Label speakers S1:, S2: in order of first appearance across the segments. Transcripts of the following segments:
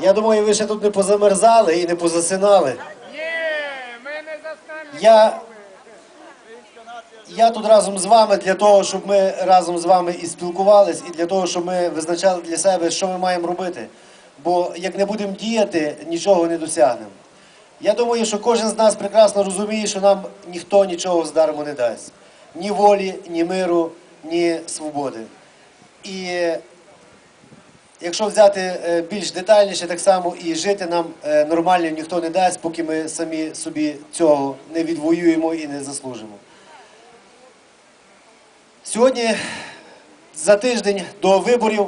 S1: Я думаю, ви ще тут не позамерзали і не позасинали. Я, я тут разом з вами для того, щоб ми разом з вами і спілкувались, і для того, щоб ми визначали для себе, що ми маємо робити. Бо як не будемо діяти, нічого не досягнемо. Я думаю, що кожен з нас прекрасно розуміє, що нам ніхто нічого здармо не дасть. Ні волі, ні миру, ні свободи. І якщо взяти е, більш детальніше, так само і жити нам е, нормально ніхто не дасть, поки ми самі собі цього не відвоюємо і не заслужимо. Сьогодні за тиждень до виборів,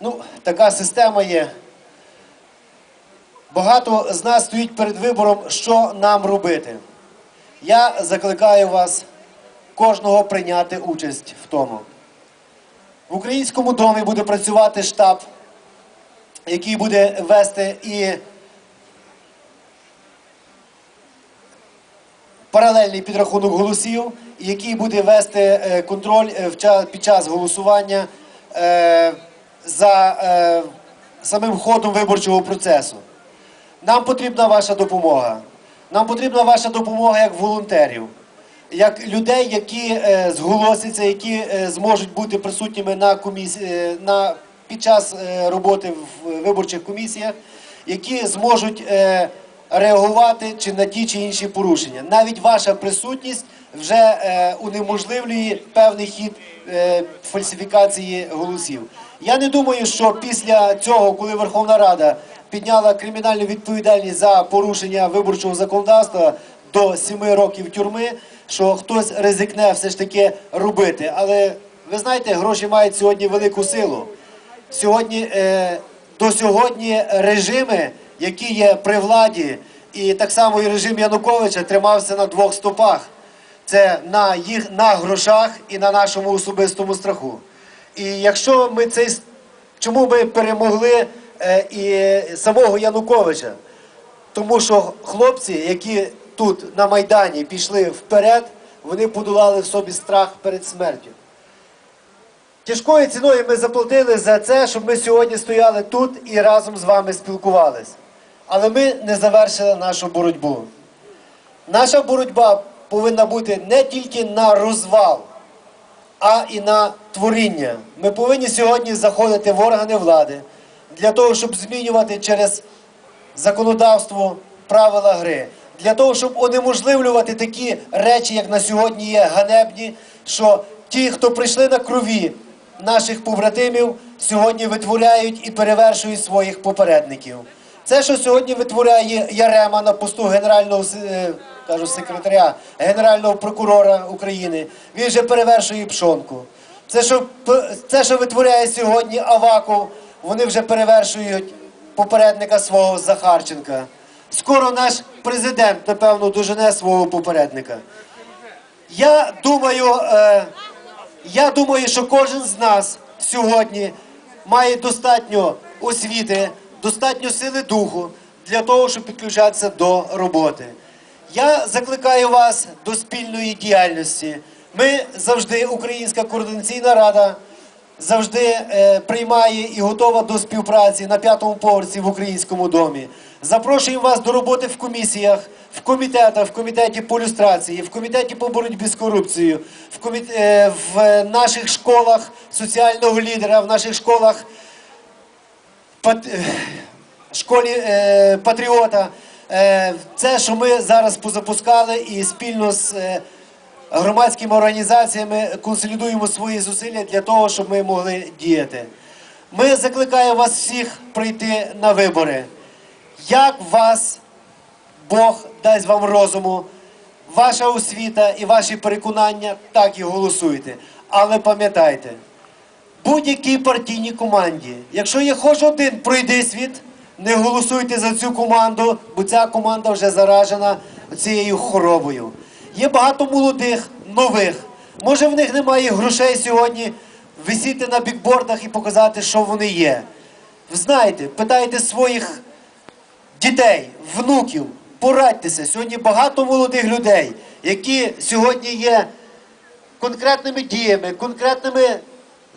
S1: ну, така система є. Багато з нас стоїть перед вибором, що нам робити. Я закликаю вас кожного прийняти участь в тому. В українському домі буде працювати штаб, який буде вести і паралельний підрахунок голосів, який буде вести е, контроль е, під час голосування е, за самим ходом виборчого процесу. Нам потрібна ваша допомога. Нам потрібна ваша допомога як волонтерів, як людей, які е, зголосяться, які е, зможуть бути присутніми на комісі... е, на... під час роботи в виборчих комісіях, які зможуть реагувати чи на ті чи інші порушення. Навіть ваша присутність вже унеможливлює певний хід фальсифікації голосів. Я не думаю, що після цього, коли Верховна Рада підняла кримінальну відповідальність за порушення виборчого законодавства до 7 років тюрми, що хтось ризикне все ж таки робити. Але ви знаєте, гроші мають сьогодні велику силу. Сьогодні е, до сьогодні режими, які є при владі, і так само і режим Януковича тримався на двох стопах. Це на їх на грошах і на нашому особистому страху. І якщо ми цей чому ми перемогли е, і самого Януковича? Тому що хлопці, які тут на Майдані пішли вперед, вони подолали в собі страх перед смертю. Тяжкою ціною ми заплатили за це, щоб ми сьогодні стояли тут і разом з вами спілкувались. Але ми не завершили нашу боротьбу. Наша боротьба повинна бути не тільки на розвал, а і на творіння. Ми повинні сьогодні заходити в органи влади для того, щоб змінювати через законодавство правила гри. Для того, щоб унеможливлювати такі речі, як на сьогодні є ганебні, що ті, хто прийшли на крові наших побратимів, сьогодні витворяють і перевершують своїх попередників. Це, що сьогодні витворяє Ярема на посту генерального е, кажу, секретаря, генерального прокурора України, він вже перевершує пшонку. Це, що, це, що витворяє сьогодні Аваков, вони вже перевершують попередника свого Захарченка. Скоро наш президент, напевно, дожене свого попередника. Я думаю, е, я думаю, що кожен з нас сьогодні має достатньо освіти, достатньо сили духу для того, щоб підключатися до роботи. Я закликаю вас до спільної діяльності. Ми завжди, Українська координаційна рада, завжди е, приймає і готова до співпраці на п'ятому поверсі в українському домі. Запрошуємо вас до роботи в комісіях, в комітетах, в комітеті по люстрації, в комітеті по боротьбі з корупцією, в, коміт... е, в наших школах соціального лідера, в наших школах пат... е, школі е, патріота. Це, що ми зараз позапускали і спільно з громадськими організаціями консолідуємо свої зусилля для того, щоб ми могли діяти. Ми закликаємо вас всіх прийти на вибори. Як вас Бог дасть вам розуму, ваша освіта і ваші переконання, так і голосуйте. Але пам'ятайте, будь-якій партійній команді, якщо є хоч один пройди світ, не голосуйте за цю команду, бо ця команда вже заражена цією хворобою. Є багато молодих, нових. Може, в них немає грошей сьогодні висіти на бікбордах і показати, що вони є. Знаєте, питайте своїх дітей, внуків, порадьтеся. Сьогодні багато молодих людей, які сьогодні є конкретними діями, конкретними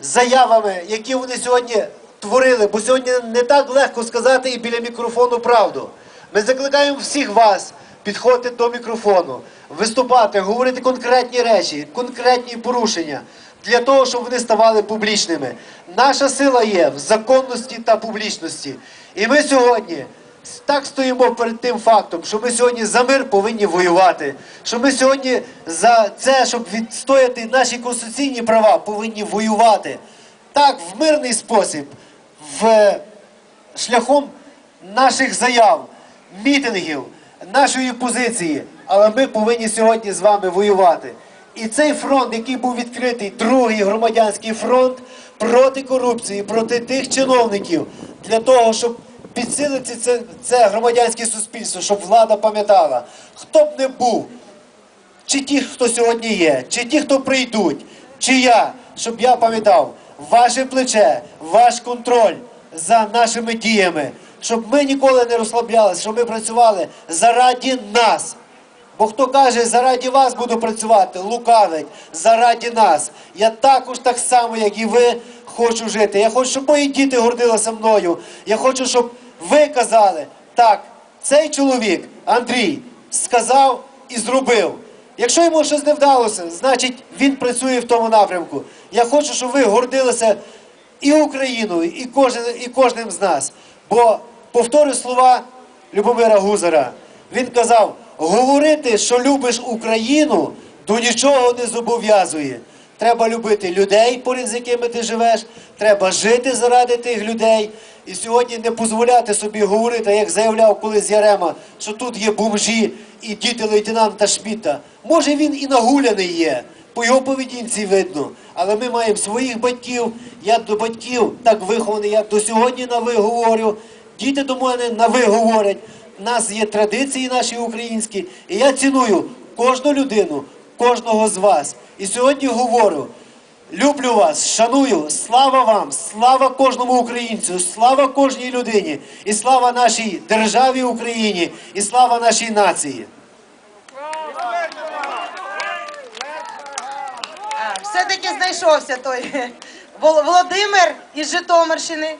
S1: заявами, які вони сьогодні творили, бо сьогодні не так легко сказати і біля мікрофону правду. Ми закликаємо всіх вас підходити до мікрофону, виступати, говорити конкретні речі, конкретні порушення для того, щоб вони ставали публічними. Наша сила є в законності та публічності. І ми сьогодні так стоїмо перед тим фактом, що ми сьогодні за мир повинні воювати. Що ми сьогодні за це, щоб відстояти наші конституційні права, повинні воювати. Так, в мирний спосіб, в шляхом наших заяв, мітингів, нашої позиції. Але ми повинні сьогодні з вами воювати. І цей фронт, який був відкритий, другий громадянський фронт проти корупції, проти тих чиновників, для того, щоб підсилити це, це громадянське суспільство, щоб влада пам'ятала, хто б не був, чи ті, хто сьогодні є, чи ті, хто прийдуть, чи я, щоб я пам'ятав, ваше плече, ваш контроль за нашими діями, щоб ми ніколи не розслаблялися, щоб ми працювали заради нас. Бо хто каже, заради вас буду працювати, лукавить, заради нас. Я також так само, як і ви, хочу жити. Я хочу, щоб мої діти гордилися мною. Я хочу, щоб ви казали, так, цей чоловік, Андрій, сказав і зробив. Якщо йому щось не вдалося, значить він працює в тому напрямку. Я хочу, щоб ви гордилися і Україною, і, кожен, і кожним з нас. Бо повторю слова Любомира Гузара. Він казав: говорити, що любиш Україну, до нічого не зобов'язує. Треба любити людей, поряд з якими ти живеш, треба жити заради тих людей. І сьогодні не дозволяти собі говорити, як заявляв колись Ярема, що тут є бомжі і діти лейтенанта Шмідта. Може він і нагуляний є, по його поведінці видно. Але ми маємо своїх батьків. Я до батьків так вихований, я до сьогодні на ви говорю. Діти до мене на ви говорять. У нас є традиції наші українські, і я ціную кожну людину, кожного з вас. І сьогодні говорю. Люблю вас, шаную, слава вам, слава кожному українцю, слава кожній людині, і слава нашій державі Україні, і слава нашій нації.
S2: Все-таки знайшовся той Володимир із Житомирщини.